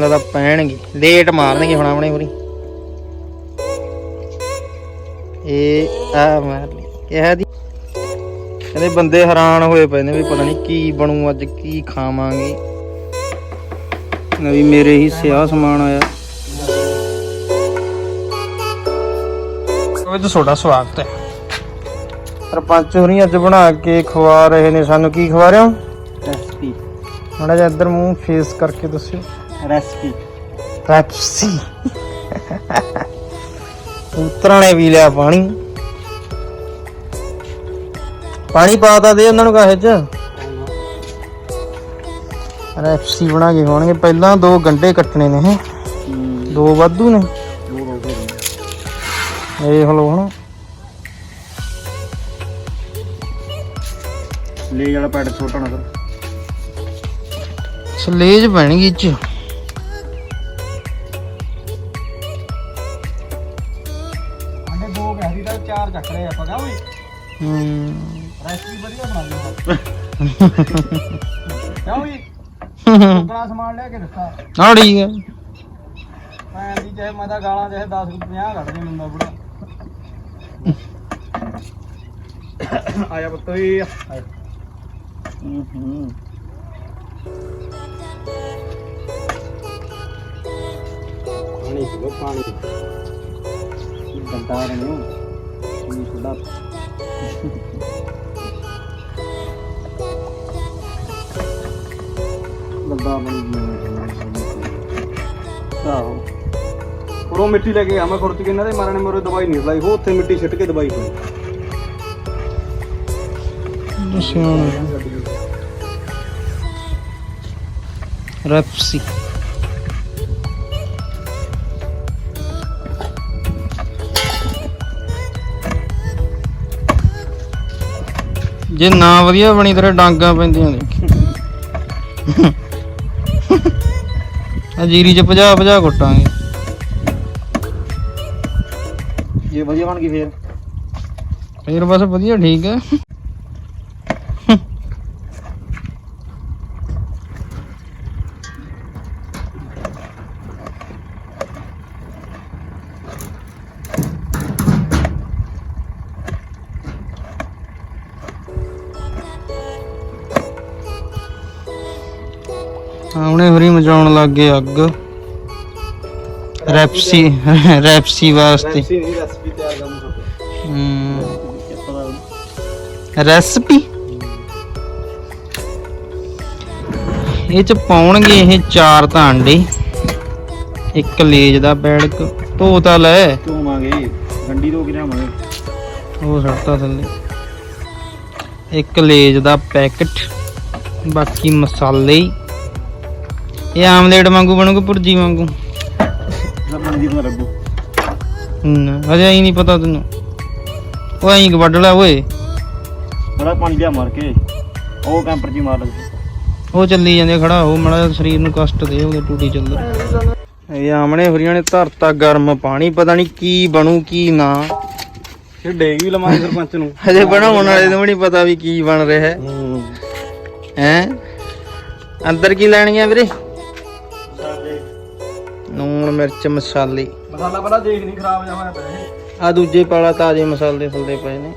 ਲੱਗਦਾ ਪੈਣਗੇ ਲੇਟ ਮਾਰਨਗੇ ਹੁਣ ਆਪਣੇ ਪੂਰੀ ਇਹ ਆ ਮਾਰ ਲਈ ਕਿਹਾ ਦੀ ਕਹਿੰਦੇ ਬੰਦੇ ਹੈਰਾਨ ਹੋਏ ਪਏ ਨੇ ਵੀ ਪਤਾ ਨਹੀਂ ਕੀ ਬਣੂ ਅੱਜ ਕੀ ਖਾਵਾਂਗੇ। ਨਵੀਂ ਮੇਰੇ ਹੀ ਸਿਆ ਸਮਾਨ ਆਇਆ। ਵਿੱਚ ਤੁਹਾਡਾ ਸਵਾਗਤ ਹੈ। ਸਰਪੰਚ ਹੋਰੀ ਅੱਜ ਬਣਾ ਕੇ ਖਵਾ ਰਹੇ ਨੇ ਸਾਨੂੰ ਕੀ ਖਵਾ ਰਹੇ ਹੋ? ਰੈਸਪੀ ਮਾੜਾ ਜਿਹਾ ਇੱਧਰ ਮੂੰਹ ਫੇਸ ਕਰਕੇ ਦੱਸਿਓ। ਰੈਸਪੀ। ਪੈਪਸੀ ਨੇ ਵੀ ਲਿਆ ਪਾਣੀ। ਪਾਣੀ ਪਾਤਾ ਦੇ ਉਹਨਾਂ ਨੂੰ ਕਾਹੇ ਚ। ਰੈਪਸੀ ਬਣਾ ਕੇ ਖਾਣਗੇ ਪਹਿਲਾਂ ਦੋ ਗੰਡੇ ਕੱਟਣੇ ਨੇ ਇਹ। ਦੋ ਵਾਧੂ ਨੇ। ਇਹ ਹਲੋ ਹੁਣ। ਲੈ ਵਾਲਾ ਪੈਡ ਛੋਟਾ ਨਾ ਕਰ। ਸਲੇਜ ਪੈਣਗੀ ਇਹ ਚ ਦਾ ਚਾਰ ਚੱਕ ਰਹੇ ਆਪਾਂ ਕਹਾਂ ਓਏ। ਹੂੰ। ਰੈਸਪੀ ਵਧੀਆ ਬਣਾ ਲਈ ਕਿਉਂ ਓਏ। ਕਿੰਨਾ ਸਮਾਨ ਲੈ ਕੇ ਦਿੱਤਾ। ਹਾਂ ਠੀਕ ਹੈ ਭੈਣ ਦੀ ਚਾਹੇ ਮੈਂ ਤਾਂ ਗਾਲਾਂ ਚਾਹੇ 10 50 ਕੱਢ ਦੇ ਮੈਨੂੰ ਬੁੜਾ। ਆਇਆ ਪੁੱਤ ਵੀ ਹੂੰ। ਹੂੰ ਪਾਣੀ ਪੀਓ ਪਾਣੀ। ਬੰਦਾ ਰਹੇ ਨੂੰ ਆਹੋ। ਉਰੋਂ ਮਿੱਟੀ ਲੈ ਕੇ ਆ ਮੈਂ ਖੁਰਚ ਕੇ ਇਹਨਾਂ ਦੇ ਮਾਰਨੇ ਮੋਰੇ ਦਵਾਈ ਨਹੀਂ ਲਾਈ। ਹੋ ਉੱਥੇ ਮਿੱਟੀ ਛਿੱਟ ਕੇ ਦਵਾਈ ਪਾਈ ਦੱਸਿਆ ਰੈਪਸੀ। ਜੇ ਨਾ ਵਧੀਆ ਬਣੀ ਤੇਰੇ ਡਾਂਗਾ ਪੈਂਦੀਆਂ ਦੇਖੀ ਆ ਜੀਰੀ ਚ ਭਜਾ ਭਜਾ ਕੁੱਟਾਂਗੇ। ਜੇ ਵਧੀਆ ਬਣ ਗਈ ਫੇਰ। ਫੇਰ ਬਸ ਵਧੀਆ ਠੀਕ ਹੈ। ਲੱਗ ਅੱਗ। ਰੈਪਸੀ ਰੈਪਸੀ ਵਾਸਤੇ। ਰੈਸਪੀ ਤਿਆਰ ਕਰਨ ਇਹ ਚ ਪਾਉਣਗੇ ਇਹ ਚਾਰ ਤਾਂ ਅੰਡੇ ਇੱਕ ਲੇਜ ਦਾ ਪੈੜਕ ਧੋ ਤਾਂ ਲੈ ਧੋਵਾਂਗੇ ਗੰਡੀ ਉਹ ਸੜਤਾ ਥੱਲੇ। ਇੱਕ ਲੇਜ ਦਾ ਪੈਕਟ ਬਾਕੀ ਮਸਾਲੇ। ਇਹ ਆਮਲੇਟ ਵਾਂਗੂ ਬਣੂਗਾ ਭੁਰਜੀ ਵਾਂਗੂ? ਰੱਬੂ ਹਜੇ ਹੀ ਨਹੀਂ ਪਤਾ ਤੈਨੂੰ। ਉਹ ਐਂ ਵੱਢ ਲੈ ਓਏ। ਬੜਾ ਪਾਣੀ ਲਿਆ ਮਾਰ ਕੇ। ਉਹ ਕੈਂਪਰ ਜੀ ਮਾਰ ਲੱਗ ਉਹ ਚੱਲੀ ਜਾਂਦੇ ਖੜਾ ਹੋ ਮੜਾ ਸਰੀਰ ਨੂੰ ਕਸ਼ਟ ਦੇ ਉਹਦੇ ਟੂਟੀ ਚੱਲਦਾ ਇਹ ਆਮਣੇ ਹੋਰੀਆਂ ਨੇ ਧਰਤਾ ਗਰਮ ਪਾਣੀ ਪਤਾ ਨਹੀਂ ਕੀ ਬਣੂ ਕੀ ਨਾ। ਫਿਰ ਡੇਗ ਵੀ ਲਵਾਂਗੇ ਸਰਪੰਚ ਨੂੰ? ਹਜੇ ਬਣਾਉਣ ਵਾਲੇ ਨੂੰ ਨਹੀਂ ਪਤਾ ਵੀ ਕੀ ਬਣ ਰਿਹਾ। ਹੈ। ਹੂੰ? ਹੈ ਅੰਦਰ ਕੀ ਲੈਣੀਆਂ ਵੀਰੇ? ਨੂਣ ਮਿਰਚ ਮਸਾਲੇ। ਮਸਾਲਾ ਪਹਿਲਾਂ ਦੇਖ ਨਹੀਂ ਖਰਾਬ ਜਾ ਹੋਇਆ ਪਿਆ ਇਹ। ਆ ਦੂਜੇ ਪਾਲਾ ਤਾਜ਼ੇ ਮਸਾਲੇ ਫੁੱਲਦੇ ਪਏ ਨੇ।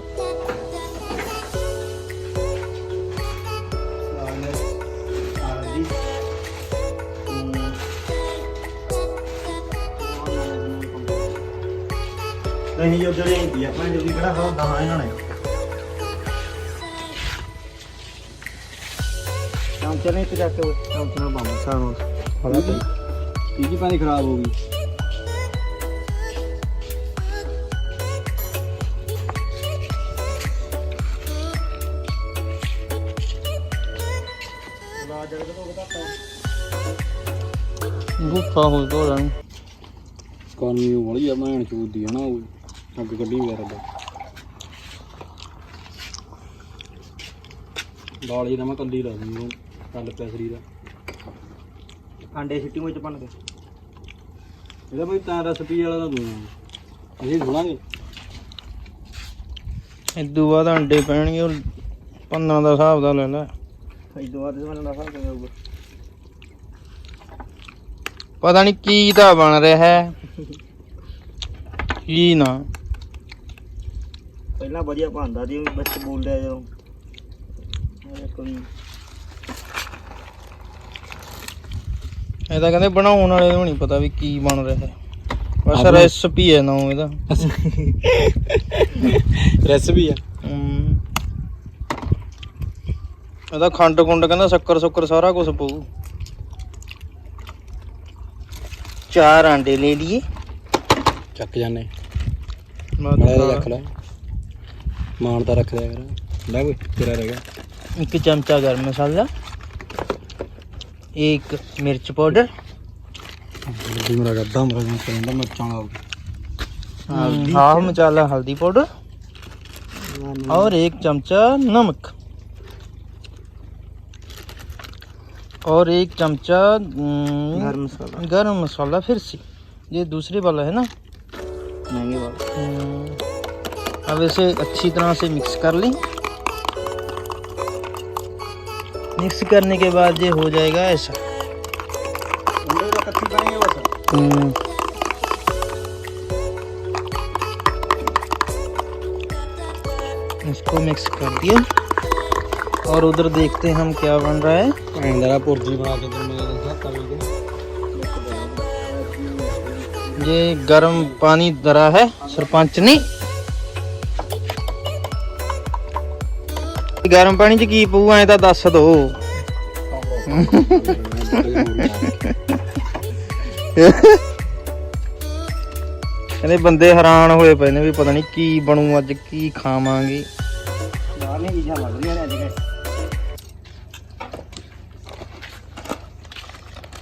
ਨਹੀਂ ਜੋ ਜਿਹੜੇ ਹੁੰਦੀ ਆਪਾਂ ਜਲਦੀ ਕਿਹੜਾ ਹੋ ਦਹਾਂ ਇਹਨਾਂ ਨੇ। ਕੰਮ ਚਲੇ ਤੇ ਜਾ ਕੇ ਕੰਮ ਚਲਾ ਬੰਮ ਸਾਨੂੰ ਫੜਾ ਤੀਜੀ ਪਾਣੀ ਖਰਾਬ ਹੋ ਗਈ। ਗੁੱਫਾ ਹੋ ਤੋ ਰਾਂ ਕਾਨੂੰਨੀ ਵਾਲੀ ਆ ਮੈਂ ਚੂਦੀ ਹੈ ਨਾ ਉਹ ਅੱਗ ਕੱਢੀ ਵਗੈਰਾ ਦਾ ਦਾਲੀ ਦਾ ਮੈਂ ਕੱਲੀ ਲਾ ਦੂੰਗਾ ਕੱਲ ਪੈਸਰੀ ਦਾ ਆਂਡੇ ਸਿੱਟੀ ਵਿੱਚ ਬਣ ਕੇ ਇਹਦਾ ਬਈ ਤਾਂ ਰੈਸਪੀ ਵਾਲਾ ਦਾ ਦੂੰਗਾ ਅਸੀਂ ਸੁਣਾਂਗੇ ਇਦੋਂ ਬਾਅਦ ਅੰਡੇ ਪੈਣਗੇ ਉਹ ਪੰਨਾਂ ਦਾ ਹਿਸਾਬ ਦਾ ਲੈ ਲੈ। ਇਸ ਤੋਂ ਬਾਅਦ ਮੈਨੂੰ ਨਫਾ ਕਿਵੇਂ ਹੋਊਗਾ? ਪਤਾ ਨਹੀਂ ਕੀ ਦਾ ਬਣ ਰਿਹਾ ਹੈ। ਕੀ ਨਾ। ਪਹਿਲਾਂ ਵਧੀਆ ਬਣਦਾ ਸੀ ਵਿੱਚ ਬੋਲਦਾ ਜਦੋਂ। ਇਹ ਕੋਈ ਇਹ ਤਾਂ ਕਹਿੰਦੇ ਬਣਾਉਣ ਵਾਲੇ ਨੂੰ ਨਹੀਂ ਪਤਾ ਵੀ ਕੀ ਬਣ ਰਿਹਾ ਹੈ। ਬਸ ਰੈਸਪੀ ਹੈ ਨਾ ਇਹਦਾ। ਰੈਸਪੀ ਆ। ਹਮ। ਇਹਦਾ ਖੰਡ ਖੁੰਡ ਕਹਿੰਦਾ ਸ਼ੱਕਰ ਸ਼ੁੱਕਰ ਸਾਰਾ ਕੁਝ ਪਊ। ਚਾਰ ਆਂਡੇ ਲੈ ਲਈਏ। ਚੱਕ ਜਾਨੇ। ਮੈਂ ਤਾਂ- ਰੱਖ ਲੈ। ਮਾਣ ਦਾ ਰੱਖ ਲਿਆ ਕਰ। ਲੈ ਕੋਈ ਤੇਰਾ ਰਹਿ ਗਿਆ। ਇੱਕ ਚਮਚਾ ਗਰਮ ਮਸਾਲਾ। एक मिर्च पाउडर। हल्दी हाफ़ मसाला हल्दी पाउडर। और एक चमचा नमक। और एक चमचा हम्म, गर्म मसाला। मसाला फिर से ये दूसरे वाला है ना? महँगे वाला। हम्म। अब इसे अच्छी तरह से मिक्स कर लें। मिक्स करने के बाद ये हो जाएगा ऐसा। हम्म। इसको मिक्स कर दिया और उधर देखते हैं हम क्या बन रहा है। ये गर्म पानी धरा है सरपंच ने। ਗਰਮ ਪਾਣੀ ਚ ਕੀ ਪਊ ਐ ਤਾਂ ਦੱਸ ਦੋ। ਕਹਿੰਦੇ ਬੰਦੇ ਹੈਰਾਨ ਹੋਏ ਪਏ ਨੇ ਵੀ ਪਤਾ ਨਹੀਂ ਕੀ ਬਣੂ ਅੱਜ ਕੀ ਖਾਵਾਂਗੇ। ਬਾਹਰ ਨਹੀਂ ਚੀਜ਼ਾਂ ਲੱਗ ਰਹੀਆਂ ਨੇ ਅੱਜ ਕੱਲ੍ਹ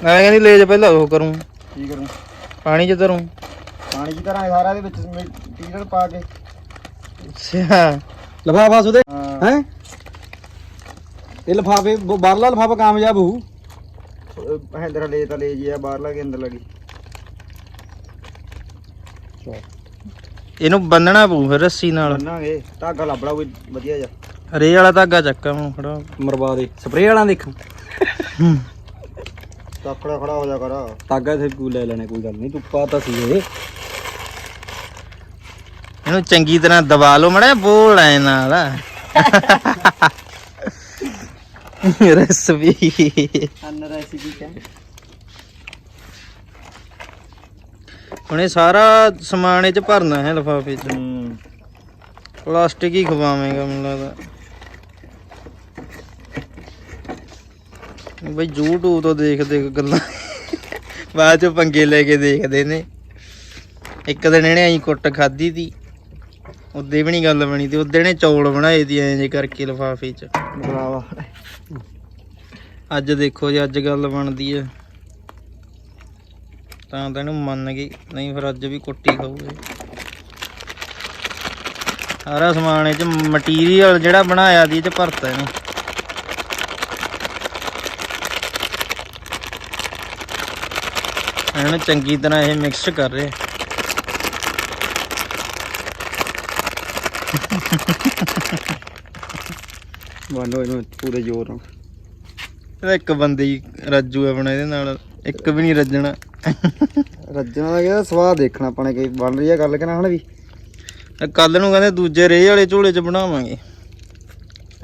ਮੈਂ ਕਹਿੰਦੀ ਲੈ ਜਾ ਪਹਿਲਾਂ ਉਹ ਕਰੂੰ। ਕੀ ਕਰੂੰ? ਪਾਣੀ ਚ ਧਰੂੰ। ਪਾਣੀ ਚ ਕਰਾਂ ਸਾਰਾ ਦੇ ਵਿੱਚ ਮਟੀਰੀਅਲ ਪਾ ਕੇ। ਅੱਛਾ। ਲਫਾਫਾ ਸੁਦੇ ਹੈ? ਇਹ ਲਫਾਫੇ ਬਾਹਰਲਾ ਲਫਾਫਾ ਕਾਮਯਾਬ ਹੋਊ। ਹੈਂਦਰ ਲੈ ਤਾਂ ਲੈ ਜੀ ਆ ਬਾਹਰ ਲਾ ਕੇ? ਅੰਦਰ ਲੱਗੀ ਇਹਨੂੰ ਬੰਨਣਾ ਪਊ ਫਿਰ ਰੱਸੀ ਨਾਲ। ਬੰਨਾਂਗੇ। ਧਾਗਾ ਲੱਭੜਾ ਕੋਈ ਵਧੀਆ ਜਿਹਾ। ਰੇ ਵਾਲਾ ਧਾਗਾ ਚੱਕਾ ਹੁਣ ਖੜਾ। ਮਰਵਾ ਦੇ। ਸਪਰੇਅ ਵਾਲਾ ਦੇਖਾਂ। ਤਾਕੜਾ ਖੜਾ ਹੋ ਜਾ ਕਰ। ਤਾਗਾ ਤੇ ਕੋਈ ਲੈ ਲੈਣਾ ਕੋਈ ਗੱਲ ਨਹੀਂ। ਤੂੰ ਪਤਾ ਸੀ ਇਹ। ਇਹਨੂੰ ਚੰਗੀ ਤਰ੍ਹਾਂ ਦਬਾ ਲਓ ਮੜਾ ਬੋਲ ਐ ਨਾਲ। ਰੈਸਪੀ ਅਨ ਰੈਸਿਪੀ ਹੁਣ ਸਾਰਾ ਸਮਾਨ ਇਹ ਚ ਭਰਨਾ ਹੈ ਲਿਫਾਫੇ ਚ। ਹੂੰ। ਪਲਾਸਟਿਕ ਹੀ ਖਵਾਵੇਂਗਾ ਮੈਨੂੰ ਲੱਗਦਾ। ਬਈ YouTube ਤੋਂ ਦੇਖ ਦੇਖ ਗੱਲਾਂ। ਬਾਅਦ ਚ ਪੰਗੇ ਲੈ ਕੇ ਦੇਖਦੇ ਨੇ। ਇੱਕ ਦਿਨ ਇਹਨੇ ਐਂ ਕੁੱਟ ਖਾਧੀ ਤੀ। ਉਦੇ ਵੀ ਨਹੀਂ ਗੱਲ ਬਣੀ ਤੇ ਉਦੇ ਨੇ ਚੌਲ ਬਣਾਏ ਦੀ ਐਂ ਜੇ ਕਰਕੇ ਲਿਫਾਫੇ ਚ। ਬਰਾਵਾ ਅੱਜ ਦੇਖੋ ਜੀ, ਅੱਜ ਗੱਲ ਬਣਦੀ ਹੈ ਤਾਂ ਤਾਂ ਇਹਨੂੰ ਮੰਨ ਗਈ, ਨਹੀਂ ਫਿਰ ਅੱਜ ਵੀ ਕੁੱਟੀ ਖਾਊਗੇ। ਸਾਰਾ ਸਮਾਨ ਇਹ ਚ ਮਟੀਰੀਅਲ ਜਿਹੜਾ ਬਣਾਇਆ ਦੀ ਇਹ ਭਰਤਾ ਇਹਨੂੰ। ਇਹਨੂੰ ਚੰਗੀ ਤਰ੍ਹਾਂ ਇਹ ਮਿਕਸ ਕਰ ਰਿਹਾ। ਬੰਨੋ ਇਹਨੂੰ ਪੂਰੇ ਜ਼ੋਰ ਨਾਲ। ਇਹਦਾ ਇੱਕ ਬੰਦੇ ਹੀ ਰੱਜੂ ਆਪਣਾ ਇਹਦੇ ਨਾਲ ਇੱਕ ਵੀ ਨਹੀਂ ਰੱਜਣਾ। ਰੱਜਣਾ ਦਾ ਕਿਹਦਾ ਸਵਾਦ ਦੇਖਣਾ ਆਪਾਂ ਨੇ ਕਿ ਬਣ ਰਹੀ ਆ ਗੱਲ ਕਿ ਨਾ ਹਣ ਵੀ? ਕੱਲ ਨੂੰ ਕਹਿੰਦੇ ਦੂਜੇ ਰੇਹ ਵਾਲੇ ਝੋਲੇ ਚ ਬਣਾਵਾਂਗੇ।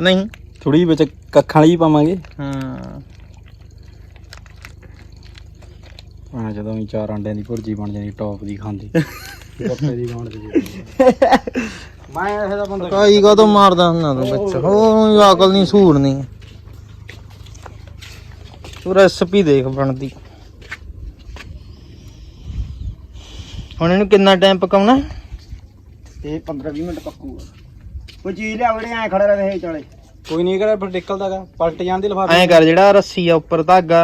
ਨਹੀਂ? ਥੋੜੀ ਵਿੱਚ ਕੱਖਾਂ ਵਾਲੀ ਪਾਵਾਂਗੇ। ਹਾਂ। ਹਾਂ ਜਦੋਂ ਵੀ ਚਾਰ ਅੰਡਿਆਂ ਦੀ ਭੁਰਜੀ ਬਣ ਜਾਣੀ ਟੌਪ ਦੀ ਖਾਂਦੀ। ਕੱਪੇ ਦੀ ਖਾਣ ਦੀ। ਮੈਂ ਇਹਦਾ ਬੰਦਾ ਕਾਈ ਕਾ ਤੋਂ ਮਾਰਦਾ ਹੁੰਦਾ ਤੂੰ ਵਿੱਚ? ਹੋਰ ਅਕਲ ਨਹੀਂ ਸੂੜ ਨਹੀਂ। ਤੂੰ ਰੈਸਪੀ ਦੇਖ ਬਣਦੀ। ਹੁਣ ਇਹਨੂੰ ਕਿੰਨਾ ਟਾਈਮ ਪਕਾਉਣਾ? ਇਹ 15 20 ਮਿੰਟ ਪੱਕੂਗਾ। ਕੋਈ ਚੀਜ਼ ਲਿਆ ਵੜੇ ਐ ਖੜਾ ਰਹੇ ਚਾਲੇ। ਕੋਈ ਨਹੀਂ ਕਰੇ ਪਰ ਨਿਕਲਦਾਗਾ ਪਲਟ ਜਾਂਦੀ ਲਫਾਫੇ ਐਂ ਕਰ ਜਿਹੜਾ ਰੱਸੀ ਆ ਉੱਪਰ ਧਾਗਾ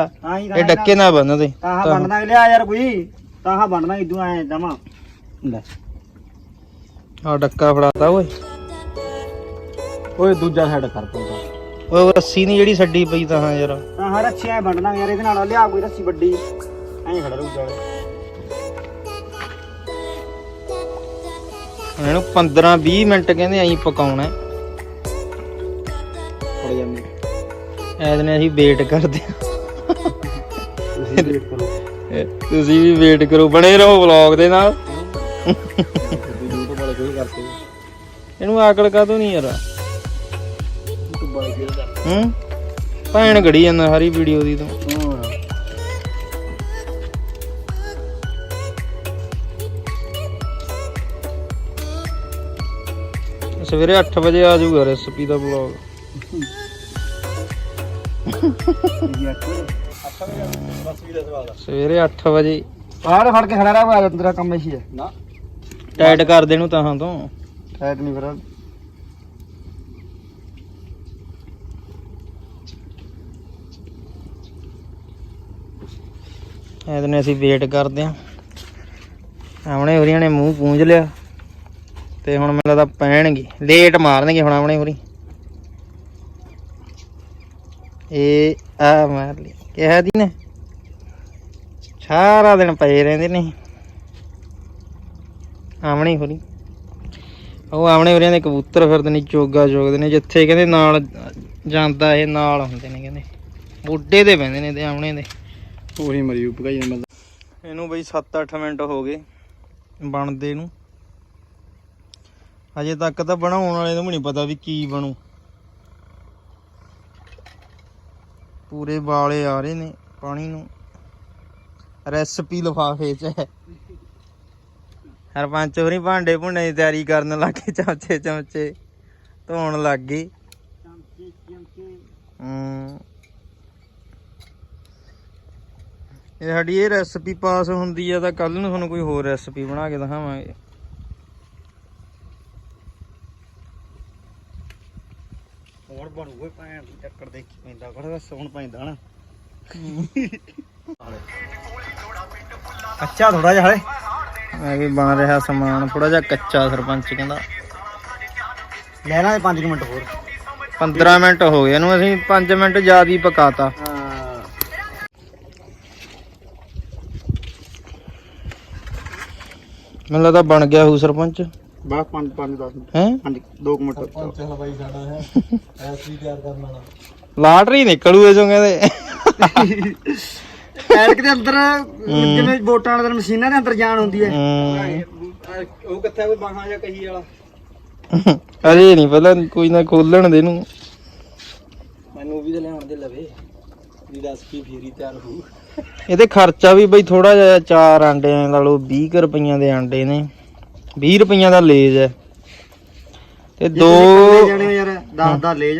ਇਹ ਡੱਕੇ ਨਾਲ ਬੰਨ ਦੇ। ਤਾਹਾਂ ਬਣਨਾ ਲਿਆ ਯਾਰ ਕੋਈ। ਤਾਹਾਂ ਬਣਨਾ ਇਦੋਂ ਐ ਦਮਾ ਲੈ। ਆ ਡੱਕਾ ਫੜਾਤਾ ਓਏ। ਓਏ ਦੂਜਾ ਸਾਈਡ ਕਰ ਪਊਗਾ ਓਏ ਰੱਸੀ ਨਹੀਂ ਜਿਹੜੀ ਛੱਡੀ ਪਈ ਤਾਂ ਹਾਂ ਯਾਰ। ਤਾਹਾਂ ਰੱਸੀ ਐ ਬਣਨਾ ਯਾਰ ਇਹਦੇ ਨਾਲ ਲਿਆ ਕੋਈ ਰੱਸੀ ਵੱਡੀ। ਐਂ ਖੜਾ ਰਹੂ ਹੁਣ ਇਹਨੂੰ 15 20 ਮਿੰਟ ਕਹਿੰਦੇ ਐਂ ਪਕਾਉਣਾ। ਹੈ। ਫੜ ਜਾਂਦੇ ਐਦ ਨੇ ਅਸੀਂ ਵੇਟ ਕਰਦੇ ਹਾਂ। ਤੁਸੀਂ ਵੇਟ ਕਰੋ। ਤੁਸੀਂ ਵੀ ਵੇਟ ਕਰੋ ਬਣੇ ਰਹੋ ਵਲੌਗ ਦੇ ਨਾਲ। ਇਹਨੂੰ ਆਕੜ ਕਾਹਤੋਂ ਨਹੀਂ ਯਾਰ। ਹੂੰ? ਭੈਣ ਘੜੀ ਜਾਂਦਾ ਸਾਰੀ ਵੀਡੀਓ ਦੀ ਤੂੰ। ਹਾਂ ਸਵੇਰੇ 8 ਵਜੇ ਆ ਜਾਊਗਾ ਰੈਸਪੀ ਦਾ ਆ ਸਵੇਰੇ 8 ਵਜੇ। ਬਾਹਰ ਫੜ ਕੇ ਖੜਾ ਰਹਾ ਤੇਰਾ ਕੰਮ ਇਸੀ ਹੈ। ਨਾ। ਟਾਈਟ ਕਰ ਦੇ ਨੂੰ ਤਾਂ ਤੋਂ। ਟਾਈਟ ਨਹੀਂ ਫਿਰ। ਐਦਨੇ ਅਸੀਂ ਵੇਟ ਕਰਦੇ ਆਂ ਆਵਣੇ ਹੋਰੀਆਂ ਨੇ ਮੂੰਹ ਪੂੰਝ ਲਿਆ ਤੇ ਹੁਣ ਮੈਨੂੰ ਲੱਗਦਾ ਪੈਣਗੇ। ਲੇਟ ਮਾਰਨਗੇ ਹੁਣ ਆਵਣੇ ਹੋਰੀ। ਇਹ ਆ ਮਾਰ ਲਈ। ਕਿਹਾ ਦੀ ਨੇ? ਸਾਰਾ ਦਿਨ ਪਏ ਰਹਿੰਦੇ ਨੇ। ਆਵਣੇ ਹੋਰੀ। ਉਹ ਆਵਣੇ ਹੋਰੀਆਂ ਦੇ ਕਬੂਤਰ ਫਿਰਦੇ ਨੇ, ਚੋਗਾ ਚੋਗਦੇ ਨੇ, ਜਿੱਥੇ ਕਹਿੰਦੇ ਨਾਲ ਜਾਂਦਾ ਇਹ ਨਾਲ ਹੁੰਦੇ ਨੇ ਕਹਿੰਦੇ। ਬੁੱਢੇ ਦੇ ਪੈਂਦੇ ਨੇ ਤੇ ਆਵਣੇ ਦੇ। ਉਹੀ ਮਰੀ ਉਪਕਾਈ ਨੇ ਮਤਲਬ। ਇਹਨੂੰ ਬਈ 7-8 ਮਿੰਟ ਹੋ ਗਏ ਬਣਦੇ ਨੂੰ। ਅਜੇ ਤੱਕ ਤਾਂ ਬਣਾਉਣ ਵਾਲੇ ਨੂੰ ਨਹੀਂ ਪਤਾ ਵੀ ਕੀ ਬਣੂ। ਪੂਰੇ ਵਾਲੇ ਆ ਰਹੇ ਨੇ ਪਾਣੀ ਨੂੰ। ਰੈਸਪੀ ਲਿਫਾਫੇ 'ਚ ਹੈ। ਹਰਪੰਚ ਹੋਰੀ ਭਾਂਡੇ ਭੁੰਡੇ ਦੀ ਤਿਆਰੀ ਕਰਨ ਲੱਗੇ ਚਮਚੇ ਚਮਚੇ ਧੋਣ ਲੱਗ ਗਏ। ਹੂੰ। ਇਹ ਸਾਡੀ ਇਹ ਰੈਸਪੀ ਪਾਸ ਹੁੰਦੀ ਆ ਤਾਂ ਕੱਲ ਨੂੰ ਤੁਹਾਨੂੰ ਕੋਈ ਹੋਰ ਰੈਸਪੀ ਬਣਾ ਕੇ ਦਿਖਾਵਾਂਗੇ। ਹੋਰ ਬਣੂਗਾ ਭੈਣ ਦੀ ਟੱਕਰ ਦੇਖੀ ਪੈਂਦਾ ਬੜਾ ਸੌਣ ਪੈਂਦਾ ਨਾ। ਕੱਚਾ ਥੋੜਾ ਜਿਹਾ ਹਲੇ। ਵੀ ਬਣ ਰਿਹਾ ਸਮਾਨ ਥੋੜਾ ਜਿਹਾ ਕੱਚਾ ਸਰਪੰਚ ਕਹਿੰਦਾ। ਲੈ ਲਾਂ 5 ਮਿੰਟ ਹੋਰ। 15 ਮਿੰਟ ਹੋ ਗਏ ਇਹਨੂੰ ਅਸੀਂ 5 ਮਿੰਟ ਜ਼ਿਆਦਾ ਹੀ ਪਕਾਤਾ। ਹਾਂ। ਮੈਨੂੰ ਲੱਗਦਾ ਬਣ ਗਿਆ ਹੂ ਸਰਪੰਚ। ਬਸ 5 5 10 ਮਿੰਟ। ਹੈ? ਹਾਂਜੀ 2 ਮਿੰਟ ਪੰਚ ਹਲਵਾਈ ਸਾਡਾ ਹੈ। ਐਸੀ ਤਿਆਰ ਕਰਨ ਵਾਲਾ। ਲਾਟਰੀ ਨਿਕਲੂ ਇਹ ਚੋਂ ਕਹਿੰਦੇ। ਐਰਕ ਦੇ ਅੰਦਰ ਜਿਵੇਂ ਵੋਟਾਂ ਵਾਲੇ ਦਿਨ ਮਸ਼ੀਨਾਂ ਦੇ ਅੰਦਰ ਜਾਣ ਹੁੰਦੀ ਹੈ। ਹਮ, ਉਹ ਕਿੱਥੇ ਕੋਈ ਬਾਹਾਂ ਜਾਂ ਕਹੀ ਵਾਲਾ? ਅਜੇ ਨਹੀਂ ਪਹਿਲਾਂ ਕੋਈ ਨਾ ਖੋਲਣ ਦੇ ਨੂੰ ਮੈਨੂੰ ਵੀ ਤੇ ਲਿਆਉਣ ਦੇ ਲਵੇ। ਵੀ ਦੱਸ ਕੀ ਫੇਰੀ ਤਿਆਰ ਹੋਊ। ਇਹਦੇ ਖਰਚਾ ਵੀ ਬਈ ਥੋੜਾ ਜਿਹਾ ਚਾਰ ਆਂਡੇ ਲਾ ਲਓ 20 ਕੁ ਰੁਪਈਆਂ ਦੇ ਆਂਡੇ ਨੇ। 20 ਰੁਪਈਆਂ ਦਾ ਲੇਜ ਹੈ। ਤੇ ਦੋ ਦੋ ਜਾਣੇ ਯਾਰ 10 ਦਾ ਲੇਜ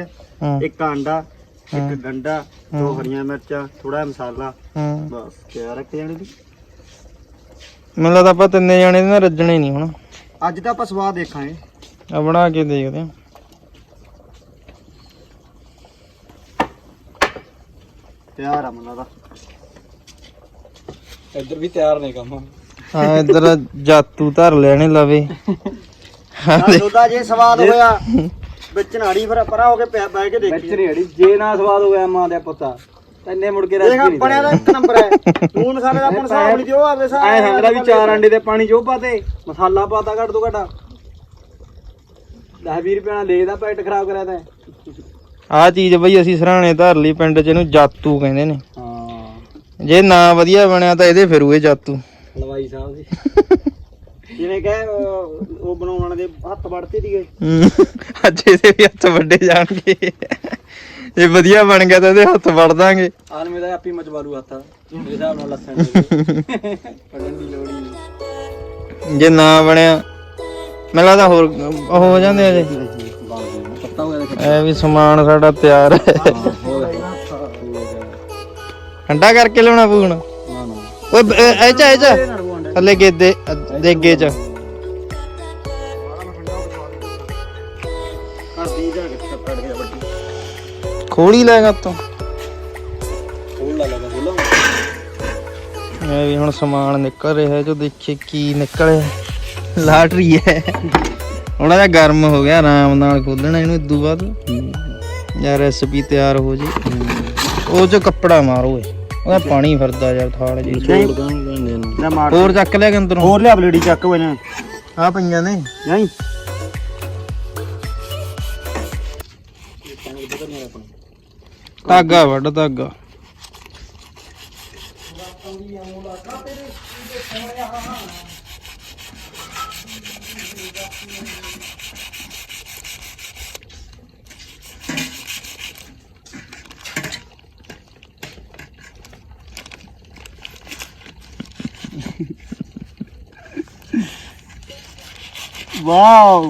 ਇੱਕ ਆਂਡਾ। ਇੱਕ ਗੰਡਾ ਦੋ ਹਰੀਆਂ ਮਿਰਚਾਂ ਥੋੜਾ ਮਸਾਲਾ। ਹਾਂ। ਬਸ ਕਿਆ ਰੱਖ ਜਾਣੇ ਦੀ ਮੈਨੂੰ ਲੱਗਦਾ ਆਪਾਂ ਤਿੰਨੇ ਜਾਣੇ ਦੇ ਨਾ ਰੱਜਣੇ ਨਹੀਂ ਹੁਣ। ਅੱਜ ਤਾਂ ਆਪਾਂ ਸਵਾਦ ਦੇਖਾਂਗੇ। ਆ ਬਣਾ ਕੇ ਦੇਖਦੇ ਆ ਤਿਆਰ ਆ ਮਨਾ ਦਾ ਇੱਧਰ ਵੀ ਤਿਆਰ ਨੇ ਕੰਮ। ਹਾਂ ਇੱਧਰ ਜਾਤੂ ਧਰ ਲੈਣੇ ਲਵੇ। ਦੋਦਾ ਜੇ ਸਵਾਦ ਹੋਇਆ ਵਿੱਚ ਨਾੜੀ ਫਿਰ ਪਰਾਂ ਹੋ ਕੇ ਪਿਆ ਕੇ ਦੇਖੀ। ਬੱਚਰੀ ਹੜੀ ਜੇ ਨਾ ਸਵਾਦ ਹੋ ਗਿਆ ਮਾਂ ਦੇ ਪੁੱਤਾ ਤੈਨੇ ਮੁੜ ਕੇ ਦੇਖ ਬਣਿਆ ਦਾ ਇੱਕ ਨੰਬਰ ਹੈ। ਨੂਨ ਮਸਾਲੇ ਦਾ ਆਪਾਂ ਹਿਸਾਬ ਨਹੀਂ ਦਿਓ ਆਵੇ ਹਿਸਾਬ ਐ ਸਮਝਦਾ ਵੀ ਚਾਰ ਅੰਡੇ ਦੇ ਪਾਣੀ ਚੋ ਪਾਤੇ ਮਸਾਲਾ ਪਾਤਾ ਘੱਟ ਤੋਂ ਘੱਟ। 10 20 ਰੁਪਏ ਨਾਲ ਲੈ ਦਾ ਪੈਕਟ ਖਰਾਬ ਕਰਿਆ ਤੈਂ। ਆ ਚੀਜ਼ ਬਈ ਅਸੀਂ ਸਰਾਣੇ ਧਰ ਲਈ ਪਿੰਡ ਚ ਇਹਨੂੰ ਜਾਤੂ ਕਹਿੰਦੇ ਨੇ। ਜੇ ਨਾ ਵਧੀਆ ਬਣਿਆ ਤਾਂ ਇਹਦੇ ਫਿਰੂ ਇਹ ਜਾਤੂ ਹਲਵਾਈ ਸਾਹਿਬ ਜੀ। ਜਿਵੇਂ ਕਹੇ ਉਹ ਬਣਾਉਣ ਵਾਲੇ ਦੇ ਹੱਥ ਵੜਤੇ ਦੀਏ ਹਮ, ਅੱਜ ਇਹਦੇ ਵੀ ਹੱਥ ਵੱਡੇ ਜਾਣਗੇ। ਜੇ ਵਧੀਆ ਬਣ ਗਿਆ ਤਾਂ ਇਹਦੇ ਹੱਥ ਵੜ ਦਾਂਗੇ। ਆਲਮੇ ਦਾ ਆਪੀ ਮਜਵਾਲੂ ਹੱਥ ਮੇਰੇ ਹਿਸਾਬ ਨਾਲ ਲੱਸਣ ਦੇ ਲੋੜ ਹੀ ਨਹੀਂ। ਜੇ ਨਾ ਬਣਿਆ ਮੈਨੂੰ ਲੱਗਦਾ ਹੋਰ ਉਹ ਹੋ ਜਾਂਦੇ ਪੱਤਾ ਹੋ ਗਿਆ ਐ ਵੀ ਸਮਾਨ ਸਾਡਾ ਤਿਆਰ ਹੈ। ਠੰਡਾ ਕਰਕੇ ਲਿਆਉਣਾ ਪਊ ਨਾ ਨਾ ਓਏ, ਬ- ਇਹ ਇਹ ਚ ਇਹ ਚ। ਥੱਲੇ ਗੇਦੇ ਦੇਗੇ ਚ। ਕਰਦੀ ਜਾ ਕੇ ਕੱਟ ਕੇ ਵੱਡੀ ਖੋਲੀ ਲੈਗਾ ਤੂੰ ਖੋਲ ਲਾ ਲਗਾ ਬੋਲਾ ਇਹ ਵੀ ਹੁਣ ਸਮਾਨ ਨਿਕਲ ਰਿਹਾ, ਜੋ ਦੇਖੀਏ ਕੀ ਨਿਕਲਿਆ ਲਾਟਰੀ ਹੈ। ਉਹਨਾਂ ਦਾ ਗਰਮ ਹੋ ਗਿਆ, ਆਰਾਮ ਨਾਲ ਖੋਲਣਾ ਇਹਨੂੰ ਇਦੋਂ ਬਾਅਦ। ਯਾਰ ਰੈਸਪੀ ਤਿਆਰ ਹੋ ਜੇ। ਉਹ ਚ ਕੱਪੜਾ ਮਾਰੋ ਏ ਉਹਦਾ ਪਾਣੀ ਫਿਰਦਾ ਯਾਰ ਥਾਲ ਜੀ ਨਾ ਮਾਰ। ਹੋਰ ਚੱਕ ਲਿਆ ਅੰਦਰੋਂ? ਹੋਰ ਲਿਆ ਬਲੇਡੀ ਚੱਕ ਹੋਏ ਨੇ। ਆ ਪਈਆਂ ਨੇ। ਨਹੀਂ। ਧਾਗਾ ਵੱਢ ਧਾਗਾ। वाओ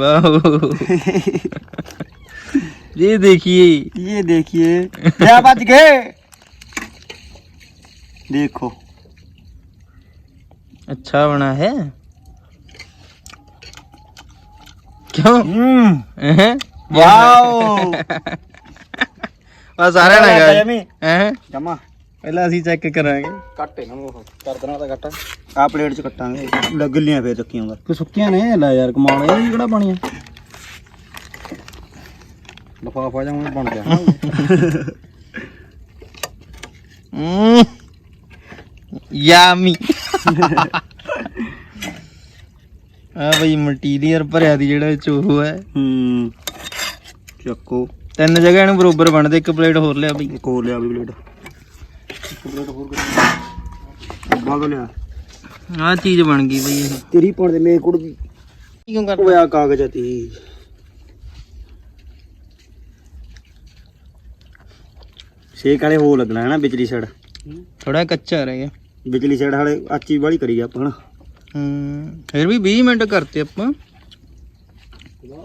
वाओ ये देखिए ये देखिए क्या बच गए देखो अच्छा बना है क्यों वाओ सारा ना गए जमा ਪਹਿਲਾਂ ਅਸੀਂ ਚੈੱਕ ਕਰਾਂਗੇ। ਕੱਟ ਇਹਨਾਂ ਨੂੰ ਉਹ ਕਰ ਦੇਣਾ ਤਾਂ ਕੱਟ ਆ ਪਲੇਟ 'ਚ ਕੱਟਾਂਗੇ। ਲੱਗ ਲਿਆ ਫੇਰ ਚੱਕੀਆਂ ਦਾ ਕਿ ਸੁੱਕੀਆਂ ਨੇ? ਲੈ ਯਾਰ ਕਮਾਲ ਇਹ ਕਿਹੜਾ ਬਣੀਆਂ ਲਫਾਫਾ ਜਾਂ ਬਣ ਗਿਆ। ਹਮ ਯਾਮੀ। ਆ ਬਈ ਮਟੀਰੀਅਲ ਭਰਿਆ ਦੀ ਜਿਹੜਾ ਚੋਹ ਹੈ। ਹੂੰ। ਚੱਕੋ। ਤਿੰਨ ਜਗ੍ਹਾ ਇਹਨੂੰ ਬਰੋਬਰ ਬਣਦੇ ਇੱਕ ਪਲੇਟ ਹੋਰ ਲਿਆ ਬਈ। ਇੱਕ ਹੋਰ ਲਿਆ ਵੀ ਪਲੇਟ ਇੱਕ ਪਲੇਟ ਹੋਰ ਕਰ ਬਾਗ ਲਿਆ। ਆਹ ਚੀਜ਼ ਬਣ ਗਈ ਬਈ ਇਹ। ਤੇਰੀ ਪਣ ਦੇ ਮੇਰੇ ਕੁੜ ਦੀ। ਕੀ ਕਿਉਂ ਉਹ ਆ ਕਾਗਜ਼ ਤੀ ਛੇਕ ਵਾਲੇ ਹੋ ਲੱਗਣਾ ਹੈ ਨਾ ਵਿਚਲੀ ਸਾਈਡ ਥੋੜਾ ਕੱਚਾ ਰਹਿ ਗਿਆ। ਵਿਚਲੀ ਸਾਈਡ ਹਾਲੇ ਆਚੀ ਵਾਲੀ ਕਰੀ ਆਪਾਂ ਹਨਾ। ਹਮ ਫਿਰ ਵੀ 20 ਮਿੰਟ ਕਰਤੇ ਆਪਾਂ।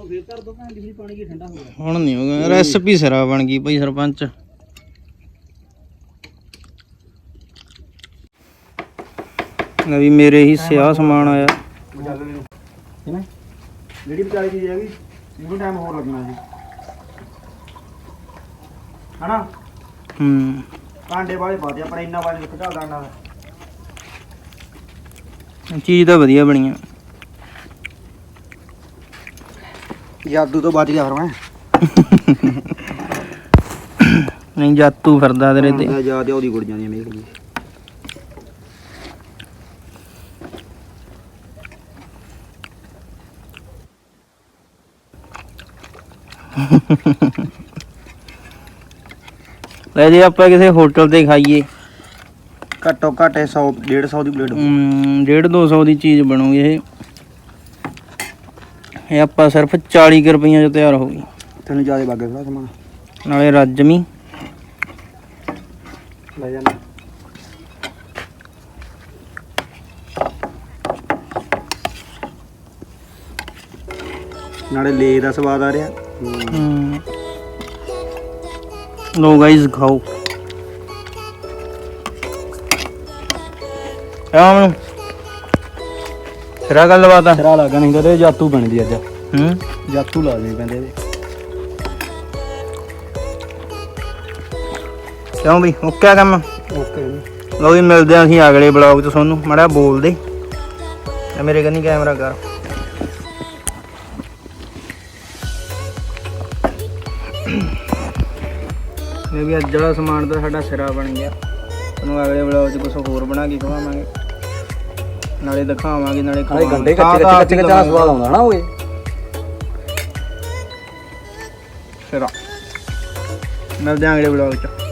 ਫੇਰ ਕਰ ਦੋ ਭੈਣ ਬਿਜਲੀ ਪਾਣੀ ਕੀ ਠੰਡਾ ਹੋ ਗਿਆ। ਹੁਣ ਨਹੀਂ ਹੋਗਾ ਰੈਸਪੀ ਸਿਰਾ ਬਣ ਗਈ ਬਈ ਸਰਪੰਚ। ਵੀ ਮੇਰੇ ਹਿੱਸੇ ਆ ਸਮਾਨ ਆਇਆ। ਹੈਨਾ? ਜਿਹੜੀ ਵਿਚਾਲੀ ਚੀਜ਼ ਹੈਗੀ ਇਹਨੂੰ ਟਾਈਮ ਹੋਰ ਲੱਗਣਾ ਜੀ। ਹਨਾ? ਹੂੰ। ਕਾਂਡੇ ਵਾਲੇ ਪਾਦੇ ਪਰ ਇੰਨਾ ਵਾਲੇ ਨਿਕਲ ਚੱਲਦਾ ਨਾ ਚੀਜ਼ ਤਾਂ ਵਧੀਆ ਬਣੀ ਆ। ਜਾਦੂ ਤੋਂ ਬਚ ਗਿਆ ਫਿਰ ਮੈਂ। ਨਹੀਂ ਜਾਤੂ ਫਿਰਦਾ ਤੇਰੇ ਤੇ। ਯਾਦ ਉਹਦੀ ਗੁੜ ਜਾਂਦੀ ਮੇਖ ਦੀ ਲੈ ਜੇ ਆਪਾਂ ਕਿਸੇ ਹੋਟਲ ਤੇ ਖਾਈਏ। ਘੱਟੋ ਘੱਟ 100 150 ਦੀ ਪਲੇਟ ਹਮ, ਡੇਢ 200 ਦੀ ਚੀਜ਼ ਬਣੂਗੀ ਇਹ। ਇਹ ਆਪਾਂ ਸਿਰਫ 40 ਕੁ ਰੁਪਈਆਂ ਚ ਤਿਆਰ ਹੋ ਗਈ। ਤੈਨੂੰ ਜ਼ਿਆਦਾ ਬਾਗੇ ਖੜਾ ਸਮਾਨ। ਨਾਲੇ ਰੱਜਮੀ। ਲੈ ਜਾਣਾ ਨਾਲੇ ਲੇ ਦਾ ਸਵਾਦ ਆ ਰਿਹਾ। ਹਮ। ਲੋ ਗਾਇਸ ਖਾਓ। ਆਮ ਸਿਰਾ ਗੱਲਬਾਤ ਆ। ਤੇਰਾ ਲੱਗਾ ਨਹੀਂ ਤਾਂ ਜਾਤੂ ਬਣਦੀ ਅੱਜ। ਹੂੰ ਜਾਤੂ ਲਾ ਦੇ ਪੈਂਦੇ ਇਹਦੇ ਕਿਉਂ ਵੀ ਓਕੇ ਆ ਕੰਮ? ਓਕੇ ਲਓ ਵੀ ਮਿਲਦੇ ਆਂ ਅਸੀਂ ਅਗਲੇ ਬਲੌਗ 'ਚ ਤੁਹਾਨੂੰ। ਮੜਾ ਬੋਲ ਦੇ। ਤੇ ਮੇਰੇ ਕੰਨੀ ਕੈਮਰਾ ਕਰ। ਇਹ ਵੀ ਅੱਜ ਵਾਲਾ ਸਮਾਨ ਤਾਂ ਸਾਡਾ ਸਿਰਾ ਬਣ ਗਿਆ। ਤੁਹਾਨੂੰ ਅਗਲੇ ਬਲੌਗ 'ਚ ਕੁਝ ਹੋਰ ਬਣਾ ਕੇ ਖਵਾਵਾਂਗੇ। ਨਾਲੇ ਦਿਖਾਵਾਂਗੇ ਨਾਲੇ ਨਾਲੇ ਗੰਡੇ। ਕੱਚੇ ਕੱਚੇ ਕੱਚੇ ਦਾ ਹੀ ਸਵਾਦ ਆਉਂਦਾ ਹਨਾ ਓਏ ਸਿਰਾ। ਮਿਲਦੇ ਆਂ ਅਗਲੇ ਬਲੌਗ 'ਚ।